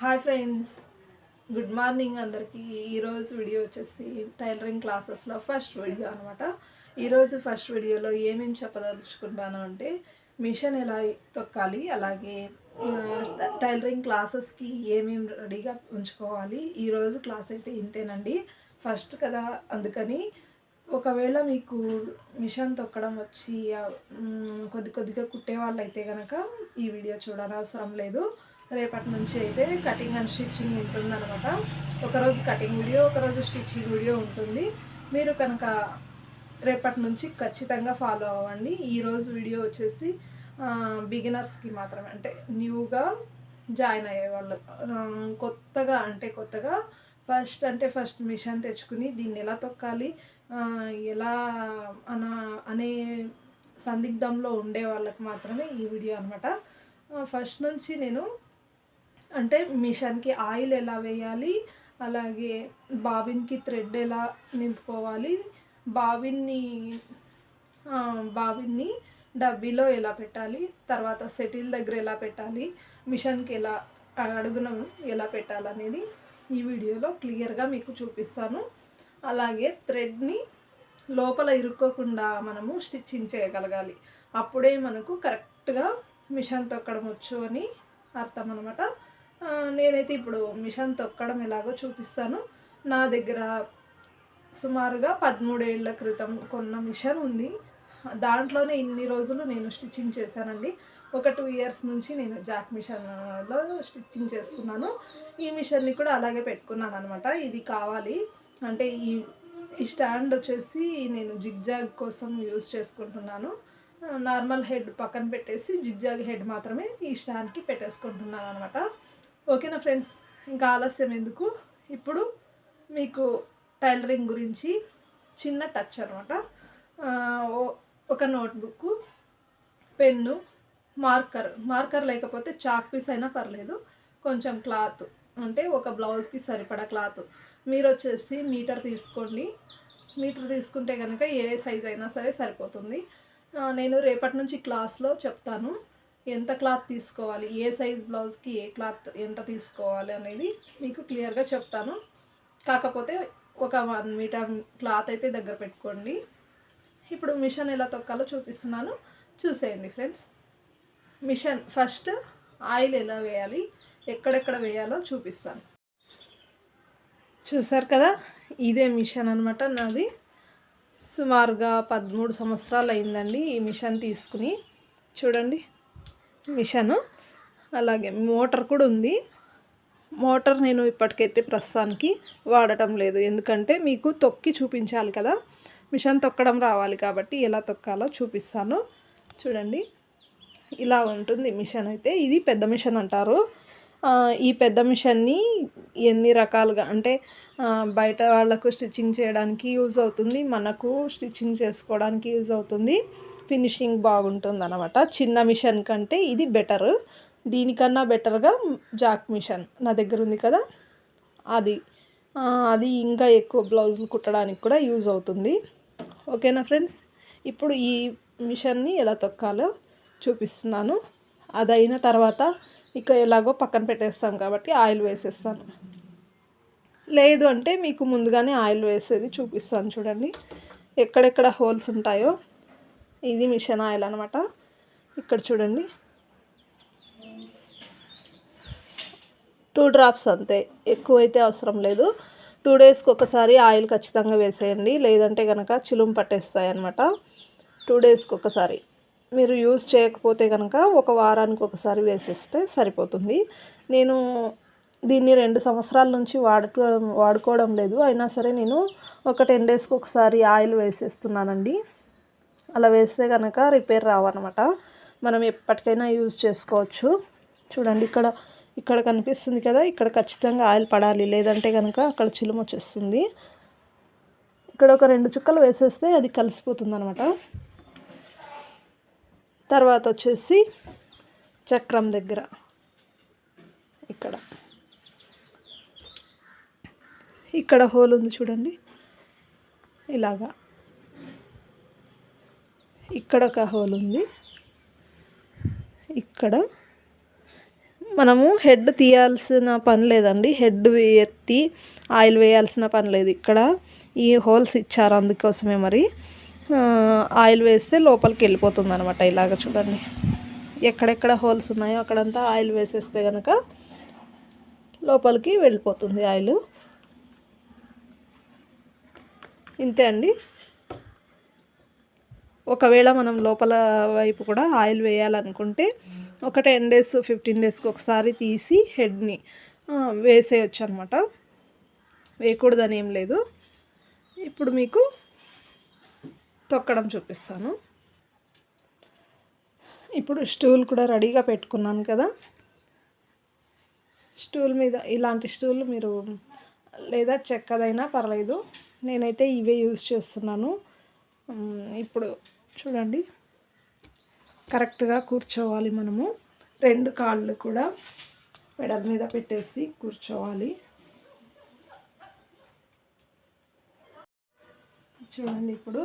Hi friends good morning అందరికీ. ఈరోజు video వచ్చేసి టైలరింగ్ క్లాసెస్లో ఫస్ట్ వీడియో అనమాట ఈరోజు ఫస్ట్ వీడియోలో ఏమేమి చెప్పదలుచుకుంటాను అంటే మిషన్ ఎలా తొక్కాలి అలాగే టైలరింగ్ క్లాసెస్కి ఏమేమి రెడీగా ఉంచుకోవాలి. ఈరోజు క్లాస్ అయితే ఇంతేనండి. ఫస్ట్ కదా అందుకని ఒకవేళ మీకు మిషన్ తొక్కడం వచ్చి కొద్ది కొద్దిగా కుట్టే వాళ్ళు అయితే కనుక ఈ వీడియో చూడనవసరం లేదు. రేపటి నుంచి అయితే కటింగ్ అండ్ స్టిచ్చింగ్ ఉంటుంది అనమాట ఒకరోజు కటింగ్ వీడియో ఒకరోజు స్టిచ్చింగ్ వీడియో ఉంటుంది. మీరు కనుక రేపటి నుంచి ఖచ్చితంగా ఫాలో అవ్వండి. ఈరోజు వీడియో వచ్చేసి బిగినర్స్కి మాత్రమే. అంటే న్యూగా జాయిన్ అయ్యే వాళ్ళు కొత్తగా అంటే కొత్తగా ఫస్ట్ అంటే ఫస్ట్ మిషన్ తెచ్చుకుని దీన్ని ఎలా తొక్కాలి ఎలా అన అనే సందిగ్ధంలో ఉండే వాళ్ళకి మాత్రమే ఈ వీడియో అనమాట ఫస్ట్ నుంచి నేను అంటే మిషన్కి ఆయిల్ ఎలా వేయాలి అలాగే బాబిన్కి థ్రెడ్ ఎలా నింపుకోవాలి బాబిన్ని బాబిన్ని డబ్బీలో ఎలా పెట్టాలి తర్వాత సెటిల్ దగ్గర ఎలా పెట్టాలి మిషన్కి ఎలా అడుగున ఎలా పెట్టాలనేది ఈ వీడియోలో క్లియర్గా మీకు చూపిస్తాను. అలాగే థ్రెడ్ని లోపల ఇరుక్కోకుండా మనము స్టిచ్చింగ్ చేయగలగాలి. అప్పుడే మనకు కరెక్ట్గా మిషన్ తొక్కడం వచ్చు అని అర్థం అనమాట నేనైతే ఇప్పుడు మిషన్ తొక్కడం ఎలాగో చూపిస్తాను. నా దగ్గర సుమారుగా పదమూడేళ్ళ క్రితం కొన్న మిషన్ ఉంది. దాంట్లోనే ఇన్ని రోజులు నేను స్టిచ్చింగ్ చేశానండి. ఒక టూ ఇయర్స్ నుంచి నేను జాక్ మిషన్లో స్టిచ్చింగ్ చేస్తున్నాను. ఈ మిషన్ని కూడా అలాగే పెట్టుకున్నాను అనమాట ఇది కావాలి. అంటే ఈ ఈ స్టాండ్ వచ్చేసి నేను జిగ్జాగ్ కోసం యూస్ చేసుకుంటున్నాను. నార్మల్ హెడ్ పక్కన పెట్టేసి జిగ్జాగ్ హెడ్ మాత్రమే ఈ స్టాండ్కి పెట్టేసుకుంటున్నాను అనమాట ఓకేనా ఫ్రెండ్స్? ఇంకా ఆలస్యం ఎందుకు? ఇప్పుడు మీకు టైలరింగ్ గురించి చిన్న టచ్ అనమాట ఒక నోట్బుక్ పెన్ను మార్కర్. మార్కర్ లేకపోతే చాక్ పీస్ అయినా పర్లేదు. కొంచెం క్లాత్. అంటే ఒక బ్లౌజ్కి సరిపడా క్లాత్. మీరు వచ్చేసి మీటర్ తీసుకోండి. మీటర్ తీసుకుంటే కనుక ఏ సైజ్ అయినా సరే సరిపోతుంది. నేను రేపటి నుంచి క్లాస్లో చెప్తాను. ఎంత క్లాత్ తీసుకోవాలి ఏ సైజ్ బ్లౌజ్కి ఏ క్లాత్ ఎంత తీసుకోవాలి అనేది మీకు క్లియర్గా చెప్తాను. కాకపోతే ఒక వన్ మీటర్ క్లాత్ అయితే దగ్గర పెట్టుకోండి. ఇప్పుడు మిషన్ ఎలా తొక్కాలో చూపిస్తున్నాను. చూసేయండి ఫ్రెండ్స్. మిషన్ ఫస్ట్ ఆయిల్ ఎలా వేయాలి ఎక్కడెక్కడ వేయాలో చూపిస్తాను. చూసారు కదా ఇదే మిషన్ అనమాట నాది. సుమారుగా పదమూడు సంవత్సరాలు అయిందండి ఈ మిషన్ తీసుకుని. చూడండి. మిషను. అలాగే మోటార్ కూడా ఉంది. మోటార్ నేను ఇప్పటికైతే ప్రస్తుతానికి వాడటం లేదు. ఎందుకంటే మీకు తొక్కి చూపించాలి కదా. మిషన్ తొక్కడం రావాలి కాబట్టి ఎలా తొక్కాలో చూపిస్తాను. చూడండి. ఇలా ఉంటుంది మిషన్ అయితే. ఇది పెద్ద మిషన్ అంటారు. ఈ పెద్ద మిషన్ని ఎన్ని రకాలుగా అంటే బయట వాళ్ళకు స్టిచ్చింగ్ చేయడానికి యూజ్ అవుతుంది. మనకు స్టిచ్చింగ్ చేసుకోవడానికి యూజ్ అవుతుంది. ఫినిషింగ్ బాగుంటుంది అనమాట చిన్న మిషన్ కంటే ఇది బెటర్. దీనికన్నా బెటర్గా జాక్ మిషన్ నా దగ్గర ఉంది కదా? అది. అది ఇంకా ఎక్కువ బ్లౌజులు కుట్టడానికి కూడా యూజ్ అవుతుంది. ఓకేనా ఫ్రెండ్స్? ఇప్పుడు ఈ మిషన్ని ఎలా తొక్కాలో చూపిస్తున్నాను. అది అయిన తర్వాత ఇక ఎలాగో పక్కన పెట్టేస్తాం కాబట్టి ఆయిల్ వేసేస్తాను. లేదు అంటే మీకు ముందుగానే ఆయిల్ వేసేది చూపిస్తాను చూడండి. ఎక్కడెక్కడ హోల్స్ ఉంటాయో ఇది మిషన్ ఆయిల్ అనమాట ఇక్కడ చూడండి. టూ డ్రాప్స్ అంతే. ఎక్కువైతే అవసరం లేదు. టూ డేస్కి ఒకసారి ఆయిల్ ఖచ్చితంగా వేసేయండి. లేదంటే కనుక చిలుము పట్టేస్తాయి అనమాట టూ డేస్కి ఒకసారి. మీరు యూజ్ చేయకపోతే కనుక ఒక వారానికి ఒకసారి వేసేస్తే సరిపోతుంది. నేను దీన్ని రెండు సంవత్సరాల నుంచి వాడుకో వాడుకోవడం లేదు. అయినా సరే నేను ఒక టెన్ డేస్కి ఒకసారి ఆయిల్ వేసేస్తున్నానండి. అలా వేస్తే కనుక రిపేర్ రావన్నమాట. మనం ఎప్పటికైనా యూజ్ చేసుకోవచ్చు. చూడండి ఇక్కడ ఇక్కడ కనిపిస్తుంది కదా ఇక్కడ ఖచ్చితంగా ఆయిల్ పడాలి. లేదంటే కనుక అక్కడ చిలుము వచ్చేస్తుంది. ఇక్కడ ఒక రెండు చుక్కలు వేసేస్తే అది కలిసిపోతుంది అనమాట తర్వాత వచ్చేసి చక్రం దగ్గర ఇక్కడ. ఇక్కడ హోల్ ఉంది చూడండి. ఇలాగా. ఇక్కడ ఒక హోల్ ఉంది. ఇక్కడ మనము హెడ్ తీయాల్సిన పని లేదండి. హెడ్ ఎత్తి ఆయిల్ వేయాల్సిన పని లేదు. ఇక్కడ ఈ హోల్స్ ఇచ్చారు అందుకోసమే మరి. ఆయిల్ వేస్తే లోపలికి వెళ్ళిపోతుంది అనమాట ఇలాగ చూడండి. ఎక్కడెక్కడ హోల్స్ ఉన్నాయో అక్కడంతా ఆయిల్ వేసేస్తే కనుక లోపలికి వెళ్ళిపోతుంది ఆయిల్. ఇంతే అండి. ఒకవేళ మనం లోపల వైపు కూడా ఆయిల్ వేయాలనుకుంటే ఒక టెన్ డేస్ ఫిఫ్టీన్ డేస్కి ఒకసారి తీసి హెడ్ని వేసేయచ్చు అనమాట వేయకూడదని ఏం లేదు. ఇప్పుడు మీకు తొక్కడం చూపిస్తాను. ఇప్పుడు స్టూల్ కూడా రెడీగా పెట్టుకున్నాను కదా. స్టూల్ మీద ఇలాంటి స్టూల్ మీరు లేదా చెక్కదైనా పర్లేదు. నేనైతే ఇవే యూజ్ చేస్తున్నాను. ఇప్పుడు చూడండి. కరెక్ట్గా కూర్చోవాలి మనము. రెండు కాళ్ళు కూడా పెడల మీద పెట్టేసి కూర్చోవాలి. చూడండి ఇప్పుడు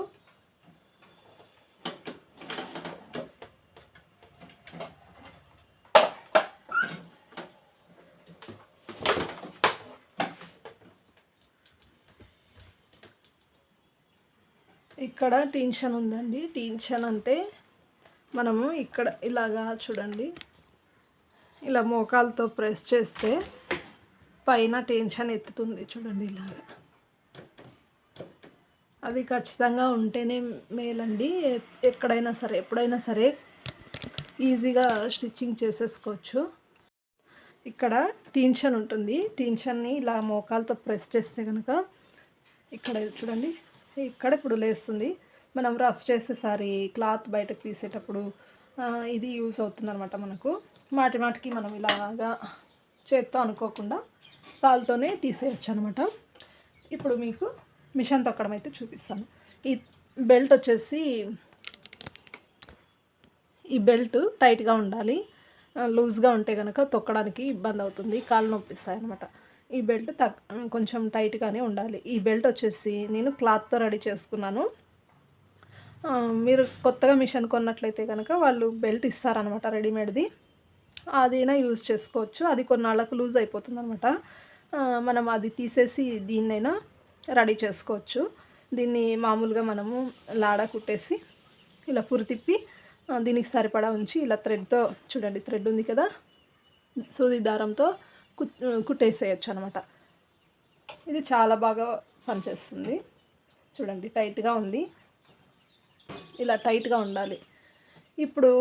ఇక్కడ టెన్షన్ ఉందండి. టెన్షన్ అంటే మనము ఇక్కడ ఇలాగా చూడండి. ఇలా మోకాలతో ప్రెస్ చేస్తే పైన టెన్షన్ ఎత్తుతుంది చూడండి ఇలాగా. అది ఖచ్చితంగా ఉంటేనే మేలండి. ఎ- ఎక్కడైనా సరే ఎప్పుడైనా సరే ఈజీగా స్టిచ్చింగ్ చేసేసుకోవచ్చు. ఇక్కడ టెన్షన్ ఉంటుంది. టెన్షన్ని ఇలా మోకాలతో ప్రెస్ చేస్తే కనుక ఇక్కడ చూడండి. ఇక్కడ ఇప్పుడు లేస్తుంది. మనం రఫ్ చేసేసారి క్లాత్ బయటకు తీసేటప్పుడు ఇది యూస్ అవుతుంది అనమాట మనకు. మాటి మాటికి మనం ఇలాగా చేత్తో అనుకోకుండా కాలుతోనే తీసేయచ్చు అనమాట ఇప్పుడు మీకు మిషన్ తొక్కడం అయితే చూపిస్తాను. ఈ బెల్ట్ వచ్చేసి ఈ బెల్ట్ టైట్గా ఉండాలి. లూజ్గా ఉంటే కనుక తొక్కడానికి ఇబ్బంది అవుతుంది. కాళ్ళు నొప్పిస్తాయి అనమాట ఈ బెల్ట్ తక్ కొంచెం టైట్గానే ఉండాలి. ఈ బెల్ట్ వచ్చేసి నేను క్లాత్తో రెడీ చేసుకున్నాను. మీరు కొత్తగా మిషన్ కొన్నట్లయితే కనుక వాళ్ళు బెల్ట్ ఇస్తారనమాట రెడీమేడ్ది. అదైనా యూజ్ చేసుకోవచ్చు. అది కొన్నాళ్ళకు లూజ్ అయిపోతుంది అనమాట మనం అది తీసేసి దీన్నైనా రెడీ చేసుకోవచ్చు. దీన్ని మామూలుగా మనము లాడా కుట్టేసి ఇలా పురి తిప్పి దీనికి సరిపడా ఉంచి ఇలా థ్రెడ్తో చూడండి థ్రెడ్ ఉంది కదా సూది దారంతో కుట్టేసేయచ్చు అనమాట ఇది చాలా బాగా పనిచేస్తుంది. చూడండి టైట్గా ఉంది. ఇలా టైట్గా ఉండాలి. ఇప్పుడు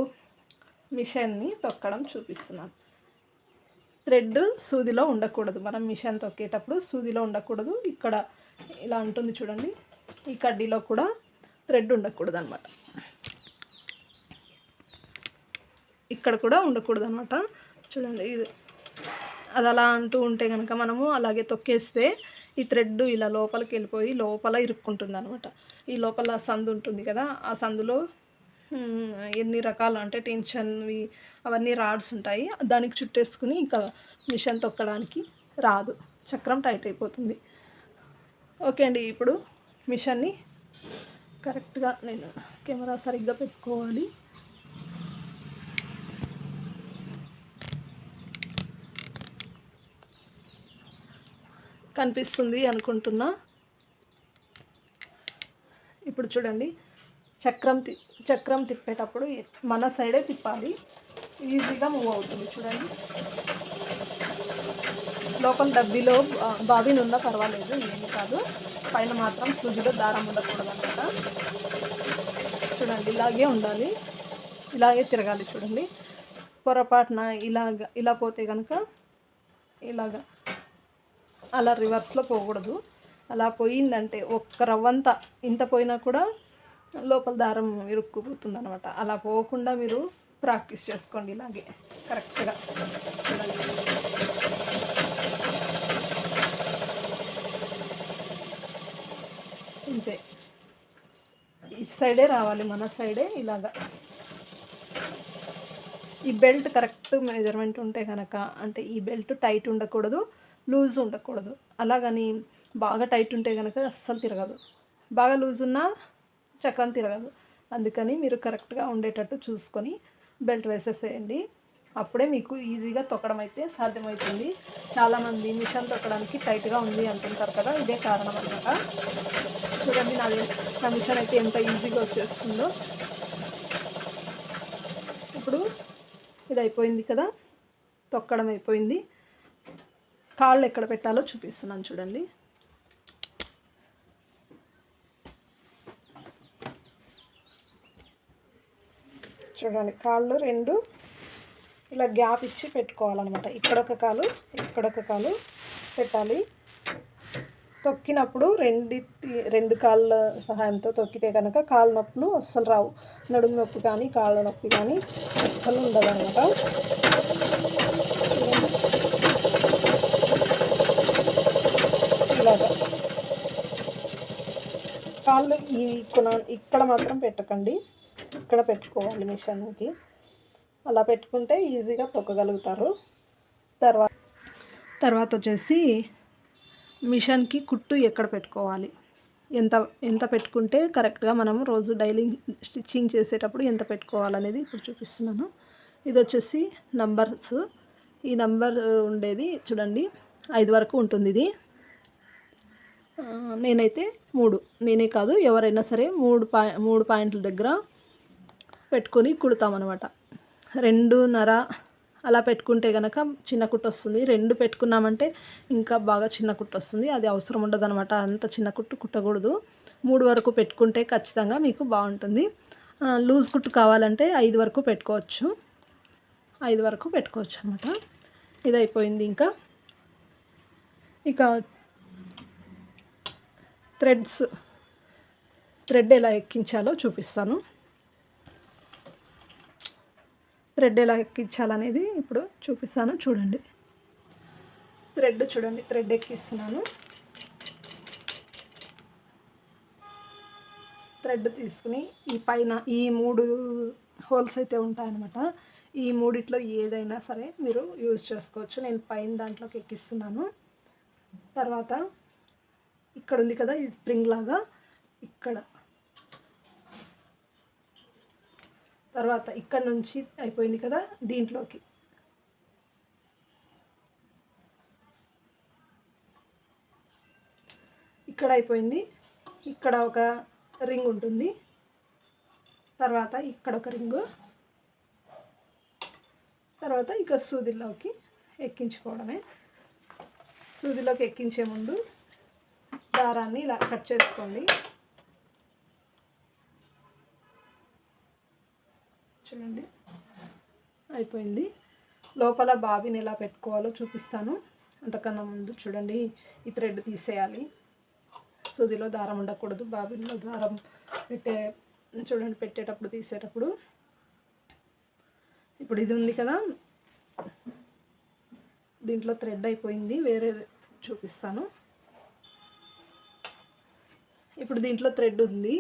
మిషన్ని తొక్కడం చూపిస్తున్నాను థ్రెడ్ సూదిలో ఉండకూడదు. మనం మిషన్ తొక్కేటప్పుడు సూదిలో ఉండకూడదు. ఇక్కడ ఇలా ఉంటుంది చూడండి. ఈ కడ్డీలో కూడా థ్రెడ్ ఉండకూడదు అనమాట ఇక్కడ కూడా ఉండకూడదు అనమాట చూడండి ఇది అది అలా అంటూ ఉంటే కనుక మనము అలాగే తొక్కేస్తే ఈ థ్రెడ్ ఇలా లోపలికి వెళ్ళిపోయి లోపల ఇరుక్కుంటుంది అనమాట ఈ లోపల సందు ఉంటుంది కదా ఆ సందులో ఎన్ని రకాలు అంటే టెన్షన్వి అవన్నీ రాడ్స్ ఉంటాయి. దానికి చుట్టేసుకుని ఇంకా మిషన్ తొక్కడానికి రాదు. చక్రం టైట్ అయిపోతుంది. ఓకే అండి ఇప్పుడు మిషన్ని కరెక్ట్గా నేను కెమెరా సరిగ్గా పెట్టుకోవాలి. కనిపిస్తుంది అనుకుంటున్నా. ఇప్పుడు చూడండి చక్రం తి చక్రం తిప్పేటప్పుడు మన సైడే తిప్పాలి. ఈజీగా మూవ్ అవుతుంది చూడండి. లోపల డబ్బీలో బావిని ఉన్నా పర్వాలేదు ఏమి కాదు. పైన మాత్రం సూదిలో దారం ఉండకూడదు అనమాట చూడండి ఇలాగే ఉండాలి. ఇలాగే తిరగాలి చూడండి. పొరపాటున ఇలాగ ఇలా పోతే కనుక ఇలాగా అలా రివర్స్లో పోకూడదు. అలా పోయిందంటే ఒక్క రవ్వంత ఇంత పోయినా కూడా లోపల దారం ఇరుక్కుపోతుంది అనమాట అలా పోకుండా మీరు ప్రాక్టీస్ చేసుకోండి ఇలాగే. కరెక్ట్గా. అంతే ఇంతే. ఈ సైడే రావాలి మన సైడే ఇలాగా. ఈ బెల్ట్ కరెక్ట్ మెజర్మెంట్ ఉంటే కనుక అంటే ఈ బెల్ట్ టైట్ ఉండకూడదు. లూజ్ ఉండకూడదు. అలాగని బాగా టైట్ ఉంటే కనుక అస్సలు తిరగదు. బాగా లూజ్ ఉన్నా చక్రం తిరగదు. అందుకని మీరు కరెక్ట్గా ఉండేటట్టు చూసుకొని బెల్ట్ వేసేసేయండి. అప్పుడే మీకు ఈజీగా తొక్కడం అయితే సాధ్యమవుతుంది. చాలామంది మిషన్ తొక్కడానికి టైట్గా ఉంది అంటుంటారు కదా ఇదే కారణం అనమాట. చూడండి నాది నా మిషన్ అయితే ఎంత ఈజీగా వచ్చేస్తుందో. ఇప్పుడు ఇది అయిపోయింది కదా తొక్కడం అయిపోయింది. కాళ్ళు ఎక్కడ పెట్టాలో చూపిస్తున్నాను చూడండి. చూడండి కాళ్ళు రెండు ఇలా గ్యాప్ ఇచ్చి పెట్టుకోవాలన్నమాట. ఇక్కడొక కాలు ఇక్కడొక కాలు పెట్టాలి. తొక్కినప్పుడు రెండిటి రెండు కాళ్ళ సహాయంతో తొక్కితే కనుక కాళ్ళ నొప్పులు అస్సలు రావు. నడుము నొప్పి కానీ కాళ్ళ నొప్పి కానీ అస్సలు ఉండదు అనమాట ఇలాగా కాళ్ళు ఈ కొన ఇక్కడ మాత్రం పెట్టకండి. ఇక్కడ పెట్టుకోవాలి మిషన్కి అలా పెట్టుకుంటే ఈజీగా తొక్కగలుగుతారు. తర్వాత తర్వాత వచ్చేసి మిషన్కి కుట్టు ఎక్కడ పెట్టుకోవాలి? ఎంత ఎంత పెట్టుకుంటే కరెక్ట్గా మనం రోజు డైలీ స్టిచ్చింగ్ చేసేటప్పుడు ఎంత పెట్టుకోవాలనేది ఇప్పుడు చూపిస్తున్నాను. ఇది వచ్చేసి నంబర్స్. ఈ నంబర్ ఉండేది చూడండి ఐదు వరకు ఉంటుంది ఇది. నేనైతే మూడు. నేనే కాదు ఎవరైనా సరే మూడు పా మూడు పాయింట్ల దగ్గర పెట్టుకొని కుడతామన్నమాట. రెండున్నర అలా పెట్టుకుంటే కనుక చిన్న కుట్టు వస్తుంది. రెండు పెట్టుకున్నామంటే ఇంకా బాగా చిన్న కుట్టు వస్తుంది. అది అవసరం ఉండదు అనమాట అంత చిన్న కుట్టు కుట్టకూడదు. మూడు వరకు పెట్టుకుంటే ఖచ్చితంగా మీకు బాగుంటుంది. లూజ్ కుట్టు కావాలంటే ఐదు వరకు పెట్టుకోవచ్చు. ఐదు వరకు పెట్టుకోవచ్చు అనమాట ఇది అయిపోయింది ఇంకా. ఇక థ్రెడ్స్ థ్రెడ్ ఎలా ఎక్కించాలో చూపిస్తాను. థ్రెడ్ ఎలా ఎక్కించాలనేది ఇప్పుడు చూపిస్తాను చూడండి. థ్రెడ్ చూడండి థ్రెడ్ ఎక్కిస్తున్నాను. థ్రెడ్ తీసుకుని ఈ పైన ఈ మూడు హోల్స్ అయితే ఉంటాయన్నమాట. ఈ మూడిట్లో ఏదైనా సరే మీరు యూజ్ చేసుకోవచ్చు. నేను పైన దాంట్లోకి ఎక్కిస్తున్నాను. తర్వాత ఇక్కడ ఉంది కదా ఇది స్ప్రింగ్ లాగా. ఇక్కడ. తర్వాత ఇక్కడ నుంచి అయిపోయింది కదా దీంట్లోకి. ఇక్కడ అయిపోయింది. ఇక్కడ ఒక రింగ్ ఉంటుంది. తర్వాత ఇక్కడ ఒక రింగు తర్వాత ఇక సూదిలోకి ఎక్కించుకోవడమే. సూదిలోకి ఎక్కించే ముందు దారాన్ని ఇలా కట్ చేసుకోండి. చూడండి. అయిపోయింది. లోపల బాబీని ఎలా పెట్టుకోవాలో చూపిస్తాను. అంతకన్నా ముందు చూడండి ఈ థ్రెడ్ తీసేయాలి. సూదిలో దారం ఉండకూడదు. బాబీలో దారం పెట్టే చూడండి పెట్టేటప్పుడు తీసేటప్పుడు. ఇప్పుడు ఇది ఉంది కదా. దీంట్లో థ్రెడ్ అయిపోయింది. వేరే చూపిస్తాను. ఇప్పుడు దీంట్లో థ్రెడ్ ఉంది.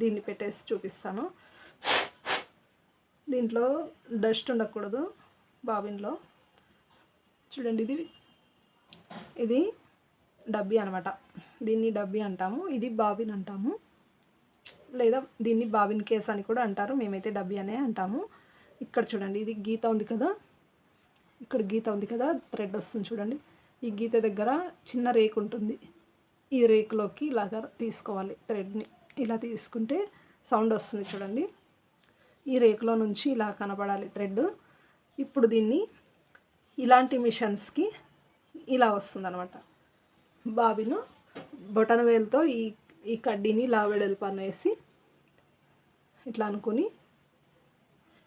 దీన్ని పెట్టేసి చూపిస్తాను. దీంట్లో డస్ట్ ఉండకూడదు బాబిన్లో చూడండి ఇది ఇది డబ్బీ అనమాట దీన్ని డబ్బీ అంటాము ఇది బాబిన్ అంటాము. లేదా దీన్ని బాబిన్ కేస్ అని కూడా అంటారు. మేమైతే డబ్బీ అనే అంటాము. ఇక్కడ చూడండి ఇది గీత ఉంది కదా. ఇక్కడ గీత ఉంది కదా థ్రెడ్ వస్తుంది చూడండి. ఈ గీత దగ్గర చిన్న రేకు ఉంటుంది. ఈ రేకులోకి ఇలాగ తీసుకోవాలి. థ్రెడ్ని ఇలా తీసుకుంటే సౌండ్ వస్తుంది చూడండి. ఈ రేకులో నుంచి ఇలా కనపడాలి థ్రెడ్. ఇప్పుడు దీన్ని ఇలాంటి మిషన్స్కి ఇలా వస్తుంది అనమాట బాబిను బొటన వేలతో ఈ ఈ కడ్డీని ఇలా వెడల్పు అనేసి ఇట్లా అనుకుని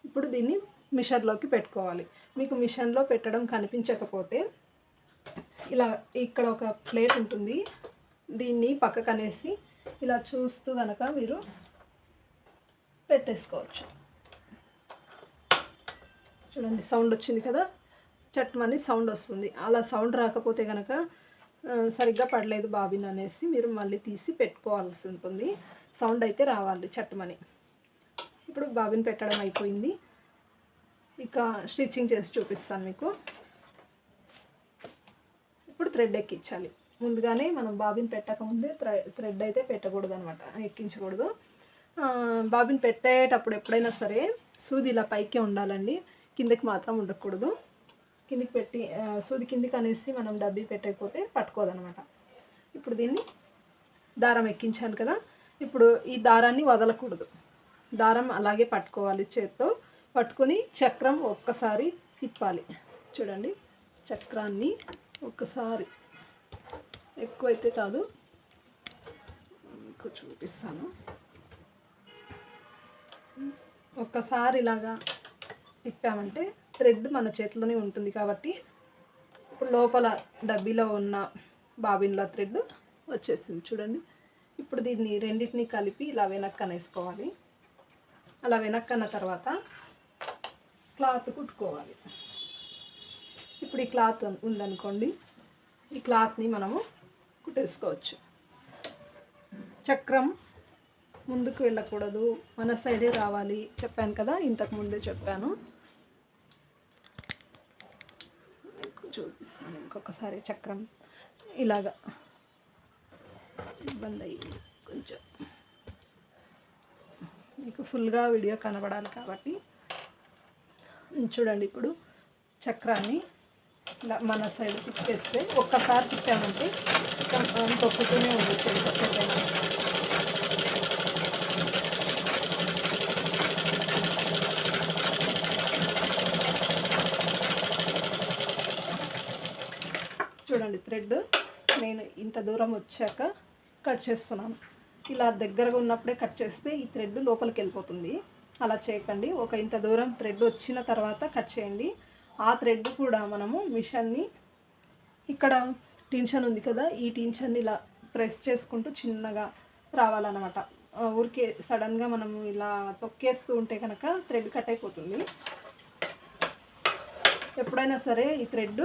ఇప్పుడు దీన్ని మిషన్లోకి పెట్టుకోవాలి. మీకు మిషన్లో పెట్టడం కనిపించకపోతే ఇలా ఇక్కడ ఒక ప్లేట్ ఉంటుంది. దీన్ని పక్కకు అనేసి ఇలా చూస్తూ కనుక మీరు పెట్టేసుకోవచ్చు. చూడండి సౌండ్ వచ్చింది కదా? చట్టమని సౌండ్ వస్తుంది. అలా సౌండ్ రాకపోతే కనుక సరిగ్గా పడలేదు బాబిన్ అనేసి మీరు మళ్ళీ తీసి పెట్టుకోవాల్సి ఉంటుంది. సౌండ్ అయితే రావాలి చట్టమని ఇప్పుడు బాబిన్ పెట్టడం అయిపోయింది. ఇక స్టిచ్చింగ్ చేసి చూపిస్తాను మీకు. ఇప్పుడు థ్రెడ్ ఎక్కించాలి. ముందుగానే మనం బాబిన్ పెట్టకముందే థ్రెడ్ అయితే పెట్టకూడదు అనమాట ఎక్కించకూడదు బాబిన్ పెట్టేటప్పుడు ఎప్పుడైనా సరే సూది ఇలా పైకే ఉండాలండి కిందకి మాత్రం ఉండకూడదు. కిందికి పెట్టి సూది కిందికి అనేసి మనం డబ్బీ పెట్టకపోతే పట్టుకోదనమాట. ఇప్పుడు దీన్ని దారం ఎక్కించాను కదా ఇప్పుడు ఈ దారాన్ని వదలకూడదు. దారం అలాగే పట్టుకోవాలి చేత్తో పట్టుకొని చక్రం ఒక్కసారి తిప్పాలి. చూడండి చక్రాన్ని ఒక్కసారి ఎక్కువ అయితే కాదు. మీకు చూపిస్తాను. ఒక్కసారి ఇలాగా తిప్పామంటే థ్రెడ్ మన చేతిలోనే ఉంటుంది కాబట్టి ఇప్పుడు లోపల డబ్బీలో ఉన్న బాబిన్లో థ్రెడ్ వచ్చేసింది చూడండి. ఇప్పుడు దీన్ని రెండింటిని కలిపి ఇలా వెనక్కి అనేసుకోవాలి. అలా వెనక్కి అన్న తర్వాత క్లాత్ కుట్టుకోవాలి. ఇప్పుడు ఈ క్లాత్ ఉందనుకోండి. ఈ క్లాత్ని మనము కుట్టేసుకోవచ్చు. చక్రం ముందుకు వెళ్ళకూడదు. మన సైడే రావాలి. చెప్పాను కదా ఇంతకు ముందే చెప్పాను. మీకు చూపిస్తాను ఇంకొకసారి చక్రం. ఇలాగా. ఇబ్బంది అయ్యింది కొంచెం. మీకు ఫుల్గా వీడియో కనబడాలి కాబట్టి. చూడండి ఇప్పుడు చక్రాన్ని మన సైడ్ తిప్పేస్తే ఒక్కసారి తిప్పామంటే తొక్కుతూనే ఉండొచ్చు ఎంతసేపు అయినా. చూడండి థ్రెడ్ నేను ఇంత దూరం వచ్చాక కట్ చేస్తున్నాను. ఇలా దగ్గరగా ఉన్నప్పుడే కట్ చేస్తే ఈ థ్రెడ్ లోపలికి వెళ్ళిపోతుంది. అలా చేయకండి. ఒక ఇంత దూరం థ్రెడ్ వచ్చిన తర్వాత కట్ చేయండి. ఆ థ్రెడ్ కూడా మనము మిషన్ని ఇక్కడ టెన్షన్ ఉంది కదా ఈ టెన్షన్ ఇలా ప్రెస్ చేసుకుంటూ చిన్నగా రావాలన్నమాట. ఊరికే సడన్గా మనం ఇలా తొక్కేస్తూ ఉంటే కనుక థ్రెడ్ కట్ అయిపోతుంది. ఎప్పుడైనా సరే ఈ థ్రెడ్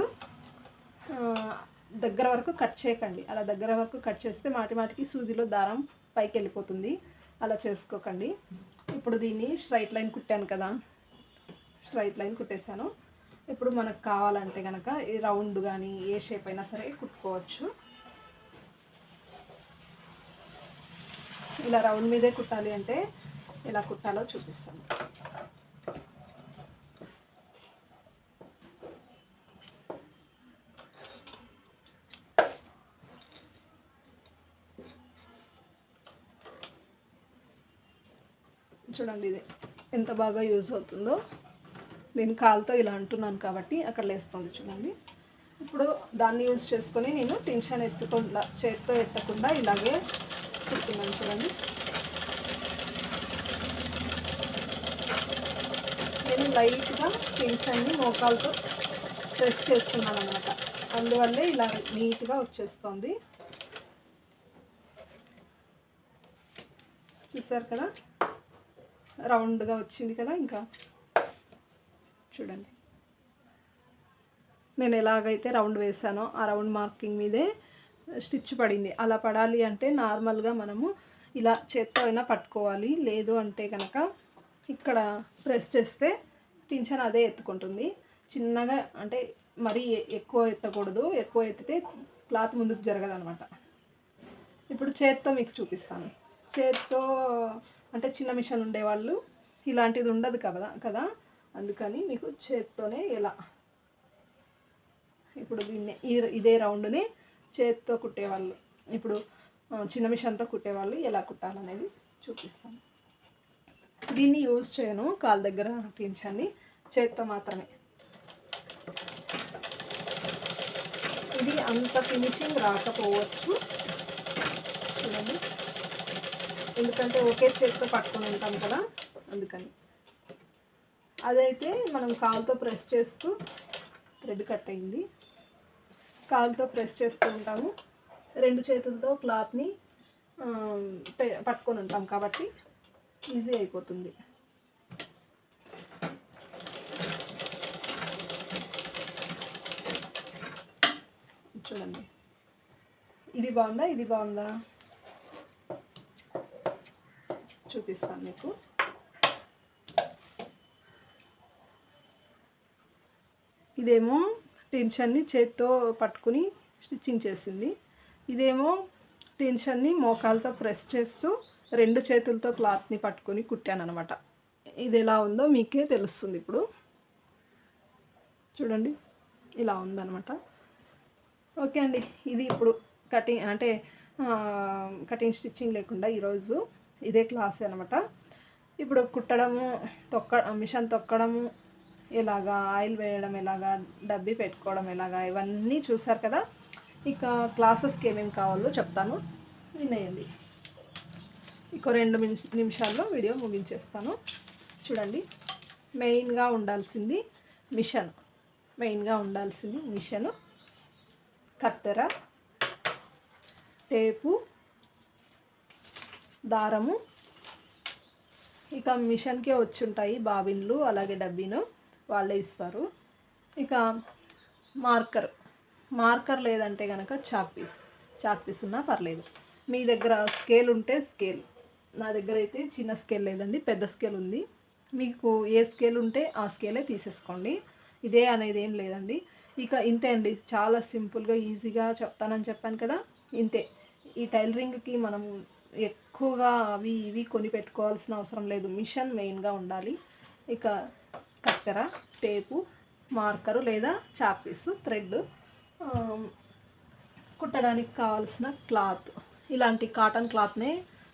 దగ్గర వరకు కట్ చేయకండి. అలా దగ్గర వరకు కట్ చేస్తే మాటి మాటికి సూదిలో దారం పైకి వెళ్ళిపోతుంది. అలా చేసుకోకండి. ఇప్పుడు దీన్ని స్ట్రైట్ లైన్ కుట్టాను కదా. స్ట్రైట్ లైన్ కుట్టేశాను. ఇప్పుడు మనకు కావాలంటే కనుక ఈ రౌండ్ కానీ ఏ షేప్ అయినా సరే కుట్టుకోవచ్చు. ఇలా రౌండ్ మీదే కుట్టాలి అంటే ఎలా కుట్టాలో చూపిస్తాను చూడండి ఇది ఎంత బాగా యూజ్ అవుతుందో. నేను కాలుతో ఇలా అంటున్నాను కాబట్టి అక్కడ లేస్తుంది చూడండి. ఇప్పుడు దాన్ని యూజ్ చేసుకొని నేను టెన్షన్ ఎత్తకుండా చేత్తో ఎత్తకుండా ఇలాగే కుడుతున్నాను చూడండి. నేను లైట్గా టెన్షన్ని మోకాలతో ప్రెస్ చేస్తున్నాను అనమాట అందువల్లే ఇలా నీట్గా వచ్చేస్తుంది. చూసారు కదా? రౌండ్గా వచ్చింది కదా ఇంకా. చూడండి. నేను ఎలాగైతే రౌండ్ వేసానో ఆ రౌండ్ మార్కింగ్ మీదే స్టిచ్ పడింది. అలా పడాలి అంటే నార్మల్గా మనము ఇలా చేత్తో అయినా పట్టుకోవాలి. లేదు అంటే కనుక ఇక్కడ ప్రెస్ చేస్తే టెన్షన్ అదే ఎత్తుకుంటుంది. చిన్నగా అంటే మరీ ఎక్కువ ఎత్తకూడదు. ఎక్కువ ఎత్తితే క్లాత్ ముందుకు జరగదనమాట. ఇప్పుడు చేత్తో మీకు చూపిస్తాను. చేత్తో అంటే చిన్న మిషన్ ఉండేవాళ్ళు. ఇలాంటిది ఉండదు కదా కదా? అందుకని మీకు చేత్తోనే ఎలా ఇప్పుడు దీన్ని ఈ- ఇదే రౌండ్ని చేత్తో కుట్టేవాళ్ళు. ఇప్పుడు చిన్న మిషన్తో కుట్టేవాళ్ళు ఎలా కుట్టాలనేది చూపిస్తాను. దీన్ని యూజ్ చేయను కాళ్ళ దగ్గర టెన్షన్ని చేత్తో మాత్రమే. ఇది అంత ఫినిషింగ్ రాకపోవచ్చు. చూడండి. ఎందుకంటే ఒకే చేత్తో పట్టుకొని ఉంటాం కదా అందుకని. అదైతే మనం కాలుతో ప్రెస్ చేస్తూ థ్రెడ్ కట్ అయింది. కాలుతో ప్రెస్ చేస్తూ ఉంటాము. రెండు చేతులతో క్లాత్ని పె- పట్టుకొని ఉంటాం కాబట్టి ఈజీ అయిపోతుంది. చూడండి. ఇది బాగుందా? ఇది బాగుందా? చూపిస్తాను మీకు. ఇదేమో టెన్షన్ని చేత్తో పట్టుకుని స్టిచ్చింగ్ చేసింది. ఇదేమో టెన్షన్ని మోకాలతో ప్రెస్ చేస్తూ రెండు చేతులతో క్లాత్ని పట్టుకొని కుట్టాను అనమాట ఇది ఎలా ఉందో మీకే తెలుస్తుంది ఇప్పుడు. చూడండి ఇలా ఉందన్నమాట. ఓకే అండి ఇది ఇప్పుడు కటింగ్ అంటే కటింగ్ స్టిచ్చింగ్ లేకుండా ఈరోజు ఇదే క్లాస్ అనమాట ఇప్పుడు కుట్టడము తొక్క మిషన్ తొక్కడము ఎలాగా ఆయిల్ వేయడం ఎలాగా డబ్బి పెట్టుకోవడం ఎలాగా ఇవన్నీ చూసారు కదా? ఇక క్లాసెస్కి ఏమేమి కావాలో చెప్తాను. వినేయండి. ఇంకో రెండు నిమిషాల్లో వీడియో ముగించేస్తాను. చూడండి. మెయిన్గా ఉండాల్సింది మిషన్ మెయిన్గా ఉండాల్సింది మిషను కత్తెర టేపు దారము. ఇక మిషన్కే వచ్చి ఉంటాయి బాబిన్లు అలాగే డబ్బీను. వాళ్ళే ఇస్తారు. ఇక మార్కర్ మార్కర్ లేదంటే కనుక చాక్ పీస్ చాక్ పీస్ ఉన్నా పర్లేదు. మీ దగ్గర స్కేల్ ఉంటే స్కేల్. నా దగ్గర అయితే చిన్న స్కేల్ లేదండి పెద్ద స్కేల్ ఉంది. మీకు ఏ స్కేల్ ఉంటే ఆ స్కేలే తీసేసుకోండి. ఇదే అనేది ఏం లేదండి. ఇక ఇంతే అండి. చాలా సింపుల్గా ఈజీగా చెప్తానని చెప్పాను కదా. ఇంతే. ఈ టైలరింగ్కి మనం ఎక్కువగా అవి ఇవి కొని పెట్టుకోవాల్సిన అవసరం లేదు. మిషన్ మెయిన్గా ఉండాలి. ఇక కత్తెర టేపు మార్కరు లేదా చాపీస్ థ్రెడ్ కుట్టడానికి కావాల్సిన క్లాత్. ఇలాంటి కాటన్ క్లాత్నే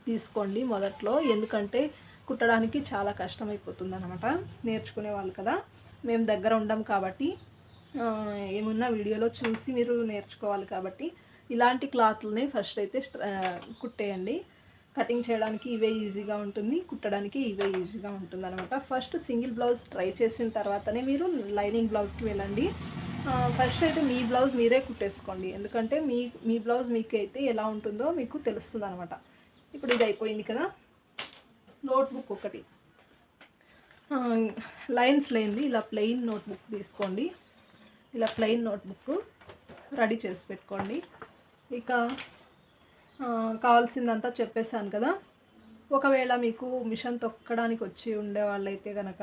తీసుకోండి మొదట్లో. ఎందుకంటే కుట్టడానికి చాలా కష్టమైపోతుంది అనమాట నేర్చుకునే వాళ్ళు కదా. మేము దగ్గర ఉండం కాబట్టి ఏమున్నా వీడియోలో చూసి మీరు నేర్చుకోవాలి కాబట్టి ఇలాంటి క్లాత్లని ఫస్ట్ అయితే కుట్టేయండి. కటింగ్ చేయడానికి ఇవే ఈజీగా ఉంటుంది కుట్టడానికి ఇవే ఈజీగా ఉంటుంది అనమాట ఫస్ట్ సింగిల్ బ్లౌజ్ ట్రై చేసిన తర్వాతనే మీరు లైనింగ్ బ్లౌజ్కి వెళ్ళండి. ఫస్ట్ అయితే మీ బ్లౌజ్ మీరే కుట్టేసుకోండి. ఎందుకంటే మీ మీ బ్లౌజ్ మీకు అయితే ఎలా ఉంటుందో మీకు తెలుస్తుంది అనమాట ఇప్పుడు ఇది అయిపోయింది కదా. నోట్బుక్ ఒకటి. లైన్స్ లేనిది ఇలా ప్లెయిన్ నోట్బుక్ తీసుకోండి. ఇలా ప్లెయిన్ నోట్బుక్ రెడీ చేసి పెట్టుకోండి. ఇక కావాల్సిందంతా చెప్పేశాను కదా. ఒకవేళ మీకు మిషన్ తొక్కడానికి వచ్చి ఉండే వాళ్ళైతే కనుక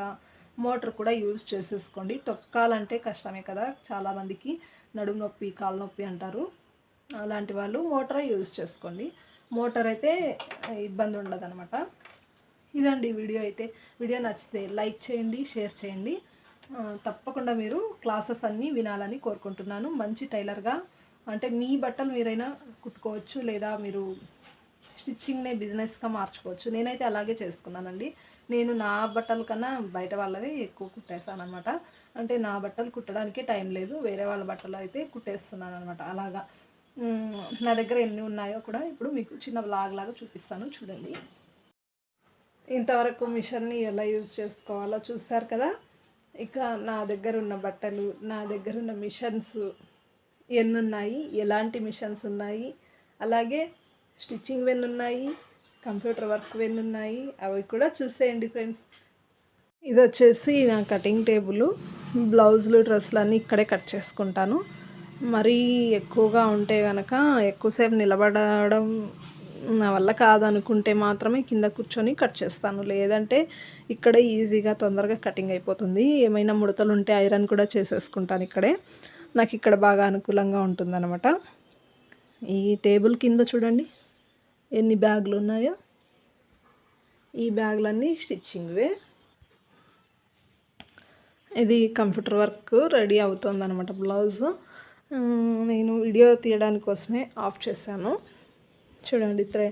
మోటార్ కూడా యూజ్ చేసేసుకోండి. తొక్కాలంటే కష్టమే కదా. చాలామందికి నడుము నొప్పి కాలు నొప్పి అంటారు. అలాంటి వాళ్ళు మోటార్ యూజ్ చేసుకోండి. మోటార్ అయితే ఇబ్బంది ఉండదు అనమాట ఇదండి వీడియో అయితే. వీడియో నచ్చితే లైక్ చేయండి షేర్ చేయండి. తప్పకుండా మీరు క్లాసెస్ అన్నీ వినాలని కోరుకుంటున్నాను. మంచి టైలర్గా అంటే మీ బట్టలు మీరైనా కుట్టుకోవచ్చు లేదా మీరు స్టిచ్చింగ్నే బిజినెస్గా మార్చుకోవచ్చు. నేనైతే అలాగే చేసుకున్నానండి. నేను నా బట్టల కన్నా బయట వాళ్ళవే ఎక్కువ కుట్టేస్తాను అనమాట అంటే నా బట్టలు కుట్టడానికి టైం లేదు. వేరే వాళ్ళ బట్టలు అయితే కుట్టేస్తున్నాను అనమాట అలాగా నా దగ్గర ఎన్ని ఉన్నాయో కూడా ఇప్పుడు మీకు చిన్న బ్లాగ్ లాగా చూపిస్తాను. చూడండి. ఇంతవరకు మిషన్ని ఎలా యూజ్ చేసుకోవాలో చూస్తారు కదా? ఇక నా దగ్గర ఉన్న బట్టలు నా దగ్గర ఉన్న మిషన్స్ ఎన్ని ఉన్నాయి ఎలాంటి మిషన్స్ ఉన్నాయి అలాగే స్టిచ్చింగ్ వెన్ ఉన్నాయి కంప్యూటర్ వర్క్ వెన్ ఉన్నాయి అవి కూడా చూసేయండి ఫ్రెండ్స్. ఇది వచ్చేసి నా కటింగ్ టేబుల్ బ్లౌజులు డ్రెస్సులు అన్నీ ఇక్కడే కట్ చేసుకుంటాను. మరీ ఎక్కువగా ఉంటే కనుక ఎక్కువసేపు నిలబడడం నా వల్ల కాదనుకుంటే మాత్రమే కింద కూర్చొని కట్ చేస్తాను. లేదంటే ఇక్కడే ఈజీగా తొందరగా కటింగ్ అయిపోతుంది. ఏమైనా ముడతలు ఉంటే ఐరన్ కూడా చేసేసుకుంటాను ఇక్కడే. నాకు ఇక్కడ బాగా అనుకూలంగా ఉంటుందన్నమాట. ఈ టేబుల్ కింద చూడండి ఎన్ని బ్యాగులు ఉన్నాయో ఈ బ్యాగులన్నీ స్టిచ్చింగ్వే. ఇది కంప్యూటర్ వర్క్ రెడీ అవుతుందన్నమాట బ్లౌజ్. నేను వీడియో తీయడానికి కోసమే ఆఫ్ చేశాను. చూడండి థ్రె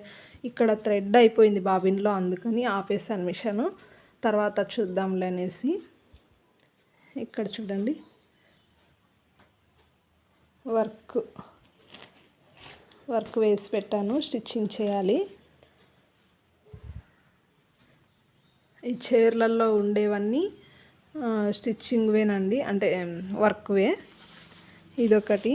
ఇక్కడ థ్రెడ్ అయిపోయింది బాబిన్లో అందుకని ఆపేసాను మిషను. తర్వాత చూద్దాంలే అనేసి. ఇక్కడ చూడండి. వర్క్ వర్క్ వేసి పెట్టాను స్టిచ్చింగ్ చేయాలి. ఈ చైర్లలో ఉండేవన్నీ స్టిచ్చింగ్వేనండి అంటే వర్క్వే ఇదొకటి.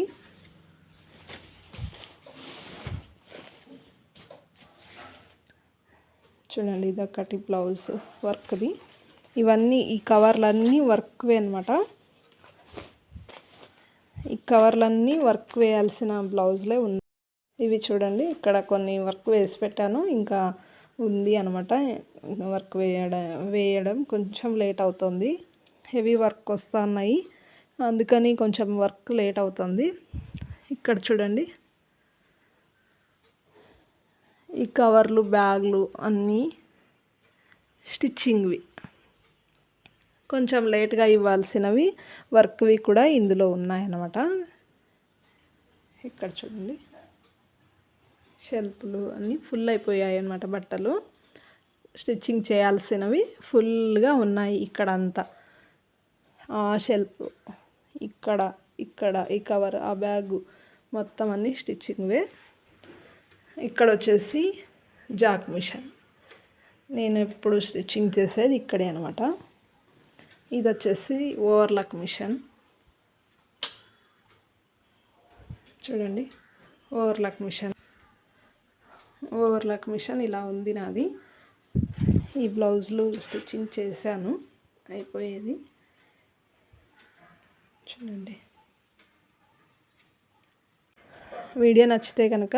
చూడండి ఇదొకటి బ్లౌజ్ వర్క్ది. ఇవన్నీ ఈ కవర్లన్నీ వర్క్వే అనమాట ఈ కవర్లన్నీ వర్క్ వేయాల్సిన బ్లౌజ్లే ఉన్నాయి ఇవి చూడండి. ఇక్కడ కొన్ని వర్క్ వేసి పెట్టాను. ఇంకా ఉంది అనమాట వర్క్ వేయడం వేయడం కొంచెం లేట్ అవుతుంది. హెవీ వర్క్ వస్తున్నాయి అందుకని కొంచెం వర్క్ లేట్ అవుతుంది. ఇక్కడ చూడండి. ఈ కవర్లు బ్యాగులు అన్నీ స్టిచ్చింగ్వి. కొంచెం లేట్గా ఇవ్వాల్సినవి వర్క్వి కూడా ఇందులో ఉన్నాయన్నమాట. ఇక్కడ చూడండి. షెల్ఫ్లు అన్నీ ఫుల్ అయిపోయాయి అన్నమాట బట్టలు. స్టిచ్చింగ్ చేయాల్సినవి ఫుల్గా ఉన్నాయి ఇక్కడ అంతా ఆ షెల్ఫ్ ఇక్కడ ఇక్కడ ఈ కవర్ ఆ బ్యాగు మొత్తం అన్నీ స్టిచ్చింగ్వే. ఇక్కడ వచ్చేసి జాక్ మిషన్. నేను ఎప్పుడు స్టిచ్చింగ్ చేసేది ఇక్కడే అనమాట ఇది వచ్చేసి ఓవర్లాక్ మిషన్. చూడండి ఓవర్లాక్ మిషన్. ఓవర్లాక్ మిషన్ ఇలా ఉంది నాది. ఈ బ్లౌజులు స్టిచ్చింగ్ చేశాను అయిపోయేది. చూడండి. వీడియో నచ్చితే కనుక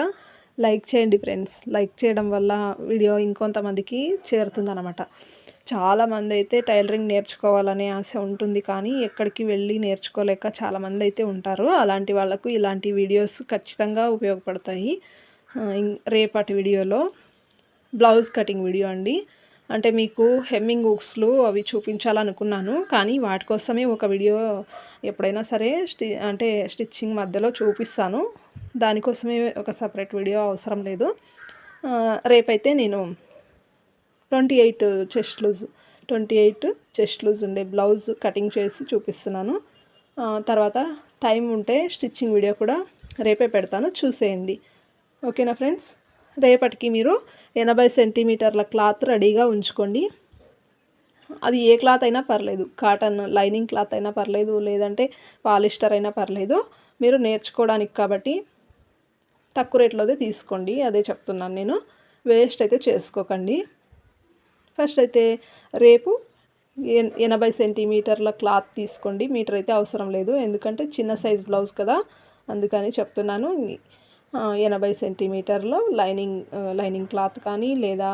లైక్ చేయండి ఫ్రెండ్స్. లైక్ చేయడం వల్ల వీడియో ఇంకొంతమందికి చేరుతుందన్నమాట. చాలామంది అయితే టైలరింగ్ నేర్చుకోవాలనే ఆశ ఉంటుంది కానీ ఎక్కడికి వెళ్ళి నేర్చుకోలేక చాలామంది అయితే ఉంటారు. అలాంటి వాళ్ళకు ఇలాంటి వీడియోస్ ఖచ్చితంగా ఉపయోగపడతాయి. రేపటి వీడియోలో. బ్లౌజ్ కటింగ్ వీడియో అండి. అంటే మీకు హెమ్మింగ్ హుక్స్లు అవి చూపించాలనుకున్నాను కానీ వాటి కోసమే ఒక వీడియో ఎప్పుడైనా సరే స్టి అంటే స్టిచ్చింగ్ మధ్యలో చూపిస్తాను. దానికోసమే ఒక సపరేట్ వీడియో అవసరం లేదు. రేపైతే నేను twenty eight chest loose. Twenty eight chest loose ఉండే బ్లౌజ్ కటింగ్ చేసి చూపిస్తున్నాను. తర్వాత టైం ఉంటే స్టిచ్చింగ్ వీడియో కూడా రేపే పెడతాను. చూసేయండి. ఓకేనా ఫ్రెండ్స్? రేపటికి మీరు ఎనభై సెంటీమీటర్ల క్లాత్ రెడీగా ఉంచుకోండి. అది ఏ క్లాత్ అయినా పర్లేదు. కాటన్ లైనింగ్ క్లాత్ అయినా పర్లేదు లేదంటే పాలిస్టర్ అయినా పర్లేదు. మీరు నేర్చుకోవడానికి కాబట్టి తక్కువ రేట్లోదే తీసుకోండి. అదే చెప్తున్నాను నేను. వేస్ట్ అయితే చేసుకోకండి. ఫస్ట్ అయితే రేపు ఎనభై సెంటీమీటర్ల క్లాత్ తీసుకోండి. మీటర్ అయితే అవసరం లేదు. ఎందుకంటే చిన్న సైజ్ బ్లౌజ్ కదా. అందుకని చెప్తున్నాను. ఎనభై సెంటీమీటర్లో లైనింగ్ లైనింగ్ క్లాత్ కానీ లేదా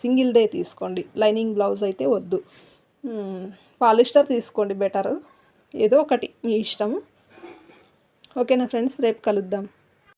సింగిల్దే తీసుకోండి. లైనింగ్ బ్లౌజ్ అయితే వద్దు. పాలిస్టర్ తీసుకోండి బెటర్. ఏదో ఒకటి మీ ఇష్టం ఓకేనా ఫ్రెండ్స్? రేపు కలుద్దాం.